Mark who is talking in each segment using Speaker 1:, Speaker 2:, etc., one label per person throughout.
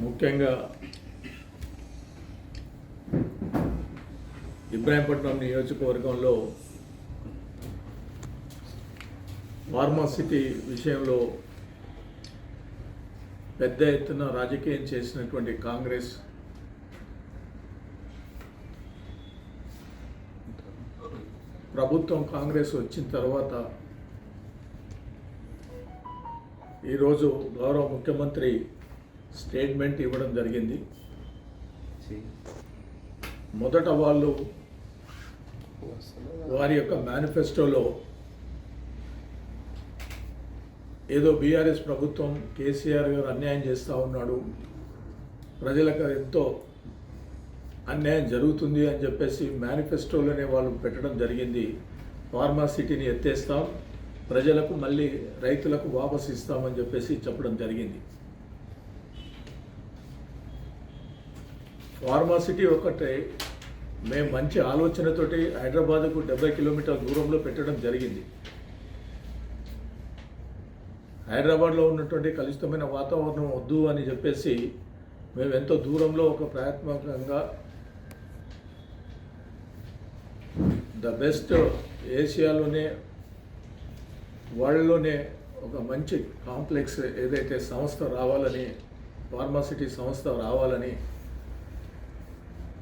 Speaker 1: ముఖ్యంగా ఇబ్రాహీంపట్నం నియోజకవర్గంలో ఫార్మాసిటీ విషయంలో పెద్ద ఎత్తున రాజకీయం చేసినటువంటి కాంగ్రెస్ ప్రభుత్వం కాంగ్రెస్ వచ్చిన తర్వాత ఈరోజు గౌరవ ముఖ్యమంత్రి స్టేట్మెంట్ ఇవ్వడం జరిగింది. మొదట వాళ్ళు వారి యొక్క మేనిఫెస్టోలో ఏదో బీఆర్ఎస్ ప్రభుత్వం కేసీఆర్ గారు అన్యాయం చేస్తూ ఉన్నాడు. ప్రజలకు ఎంతో అన్యాయం జరుగుతుంది అని చెప్పేసి మేనిఫెస్టోలోనే వాళ్ళు పెట్టడం జరిగింది. ఫార్మాసిటీని ఎత్తేస్తాం ప్రజలకు మళ్ళీ రైతులకు వాపస్ ఇస్తామని చెప్పేసి చెప్పడం జరిగింది. ఫార్మాసిటీ ఒకటే మేము మంచి ఆలోచనతోటి హైదరాబాద్కు డెబ్బై కిలోమీటర్ల దూరంలో పెట్టడం జరిగింది. హైదరాబాద్లో ఉన్నటువంటి కలుషితమైన వాతావరణం వద్దు అని చెప్పేసి మేము ఎంతో దూరంలో ఒక ప్రయత్నకంగా ద బెస్ట్ ఏషియాలోనే వరల్డ్లోనే ఒక మంచి కాంప్లెక్స్ ఏదైతే సంస్థ రావాలని ఫార్మాసిటీ సంస్థ రావాలని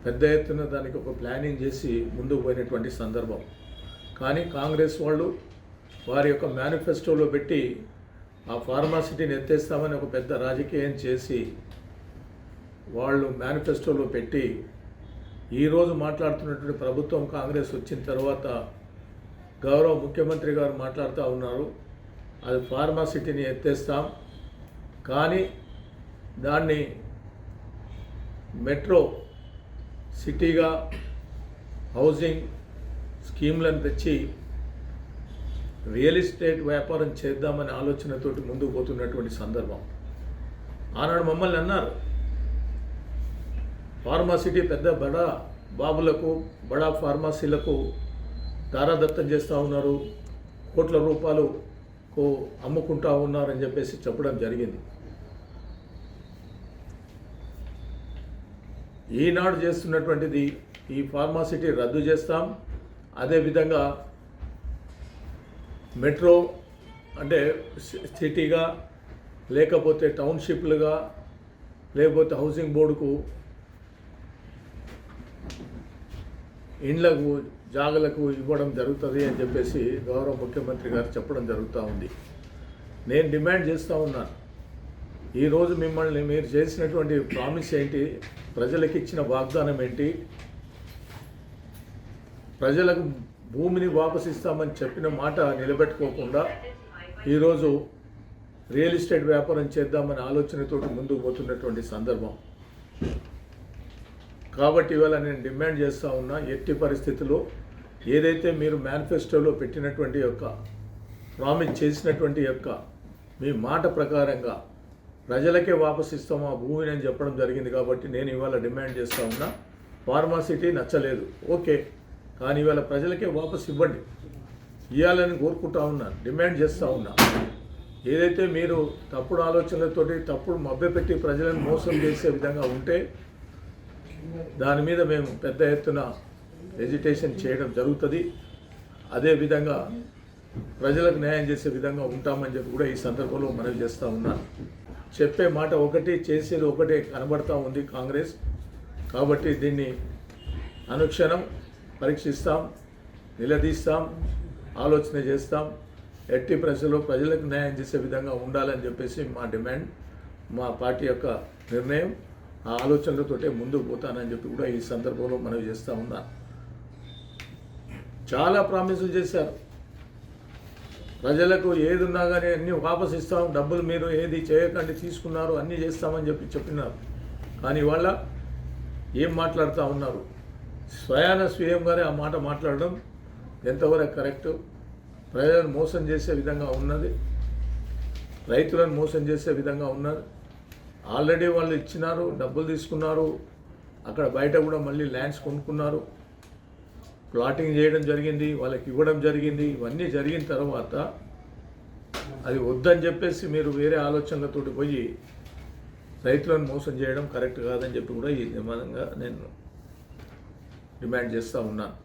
Speaker 1: పెద్ద ఎత్తున దానికి ఒక ప్లానింగ్ చేసి ముందుకు పోయినటువంటి సందర్భం. కానీ కాంగ్రెస్ వాళ్ళు వారి యొక్క మేనిఫెస్టోలో పెట్టి ఆ ఫార్మాసిటీని ఎత్తేస్తామని ఒక పెద్ద రాజకీయం చేసి వాళ్ళు మేనిఫెస్టోలో పెట్టి ఈరోజు మాట్లాడుతున్నటువంటి ప్రభుత్వం కాంగ్రెస్ వచ్చిన తర్వాత గౌరవ ముఖ్యమంత్రి గారు మాట్లాడుతూ ఉన్నారు. అది ఫార్మాసిటీని ఎత్తేస్తాం. కానీ దాన్ని మెట్రో సిటీగా హౌసింగ్ స్కీమ్లను తెచ్చి రియల్ ఎస్టేట్ వ్యాపారం చేద్దామనే ఆలోచనతోటి ముందుకు పోతున్నటువంటి సందర్భం. ఆనాడు మమ్మల్ని అన్నారు. ఫార్మాసిటీ పెద్ద బడా బాబులకు బడా ఫార్మసీలకు దారాదత్తం చేస్తూ ఉన్నారు. కోట్ల రూపాయలు అమ్ముకుంటా ఉన్నారని చెప్పేసి చెప్పడం జరిగింది. ఈనాడు చేస్తున్నటువంటిది ఈ ఫార్మాసిటీ రద్దు చేస్తాం. అదేవిధంగా మెట్రో అంటే సి- సిటీగా లేకపోతే టౌన్షిప్లుగా లేకపోతే హౌసింగ్ బోర్డుకు ఇండ్లకు జాగలకు ఇవ్వడం జరుగుతుంది అని చెప్పేసి గౌరవ ముఖ్యమంత్రి గారు చెప్పడం జరుగుతూ ఉంది. నేను డిమాండ్ చేస్తూ ఉన్నాను. ఈరోజు మిమ్మల్ని మీరు చేసినటువంటి ప్రామిస్ ఏంటి? ప్రజలకు ఇచ్చిన వాగ్దానం ఏంటి? ప్రజలకు భూమిని వాపసిస్తామని చెప్పిన మాట నిలబెట్టుకోకుండా ఈరోజు రియల్ ఎస్టేట్ వ్యాపారం చేద్దామనే ఆలోచనతోటి ముందుకు పోతున్నటువంటి సందర్భం. కాబట్టి ఇవాళ నేను డిమాండ్ చేస్తూ ఉన్నా ఎట్టి పరిస్థితుల్లో ఏదైతే మీరు మేనిఫెస్టోలో పెట్టినటువంటి యొక్క ప్రామిస్ చేసినటువంటి యొక్క మీ మాట ప్రకారంగా ప్రజలకే వాపసు ఇస్తాం ఆ భూమిని అని చెప్పడం జరిగింది కాబట్టి నేను ఇవాళ డిమాండ్ చేస్తూ ఉన్నా ఫార్మాసిటీ నచ్చలేదు. ఓకే కానీ ఇవాళ ప్రజలకే వాపసు ఇవ్వండి. ఇవ్వాలని కోరుకుంటా ఉన్నా డిమాండ్ చేస్తూ ఉన్నా. ఏదైతే మీరు తప్పుడు ఆలోచనలతోటి తప్పుడు మభ్యపెట్టి ప్రజలను మోసం చేసే విధంగా ఉంటే దాని మీద మేము పెద్ద ఎత్తున ఎజిటేషన్ చేయడం జరుగుతుంది. అదేవిధంగా ప్రజలకు న్యాయం చేసే విధంగా ఉంటామని చెప్పి కూడా ఈ సందర్భంలో మనవి చేస్తూ ఉన్నాను చెప్పే మాట ఒకటి చేసేది ఒకటే కనబడతా ఉంది కాంగ్రెస్. కాబట్టి దీన్ని అనుక్షణం పరీక్షిస్తాం నిలదీస్తాం ఆలోచన చేస్తాం. ఎట్టి ప్రజలు ప్రజలకు న్యాయం చేసే విధంగా ఉండాలని చెప్పేసి మా డిమాండ్ మా పార్టీ యొక్క నిర్ణయం. ఆ ఆలోచనలతోటే ముందుకు పోతానని చెప్పి కూడా ఈ సందర్భంలో మనవి చేస్తూ ఉన్నాను చాలా ప్రామిసులు చేశారు. ప్రజలకు ఏది ఉన్నా కానీ అన్నీ వాపసు ఇస్తాం. డబ్బులు మీరు ఏది చేయకండి తీసుకున్నారు అన్నీ చేస్తామని చెప్పి చెప్పినారు. కానీ ఇవాళ ఏం మాట్లాడుతూ ఉన్నారు? స్వయాన స్వయంగానే ఆ మాట మాట్లాడడం ఎంతవరకు కరెక్ట్? ప్రజలను మోసం చేసే విధంగా ఉన్నది. రైతులను మోసం చేసే విధంగా ఉన్నది. ఆల్రెడీ వాళ్ళు ఇచ్చినారు డబ్బులు తీసుకున్నారు. అక్కడ బయట కూడా మళ్ళీ ల్యాండ్స్ కొనుక్కున్నారు. ప్లాటింగ్ చేయడం జరిగింది వాళ్ళకి ఇవ్వడం జరిగింది ఇవన్నీ జరిగిన తర్వాత అది వద్దని చెప్పేసి మీరు వేరే ఆలోచనలతోటి పోయి రైతులను మోసం చేయడం కరెక్ట్ కాదని చెప్పి కూడా ఈ నిమానంగా నేను డిమాండ్ చేస్తూ ఉన్నాను.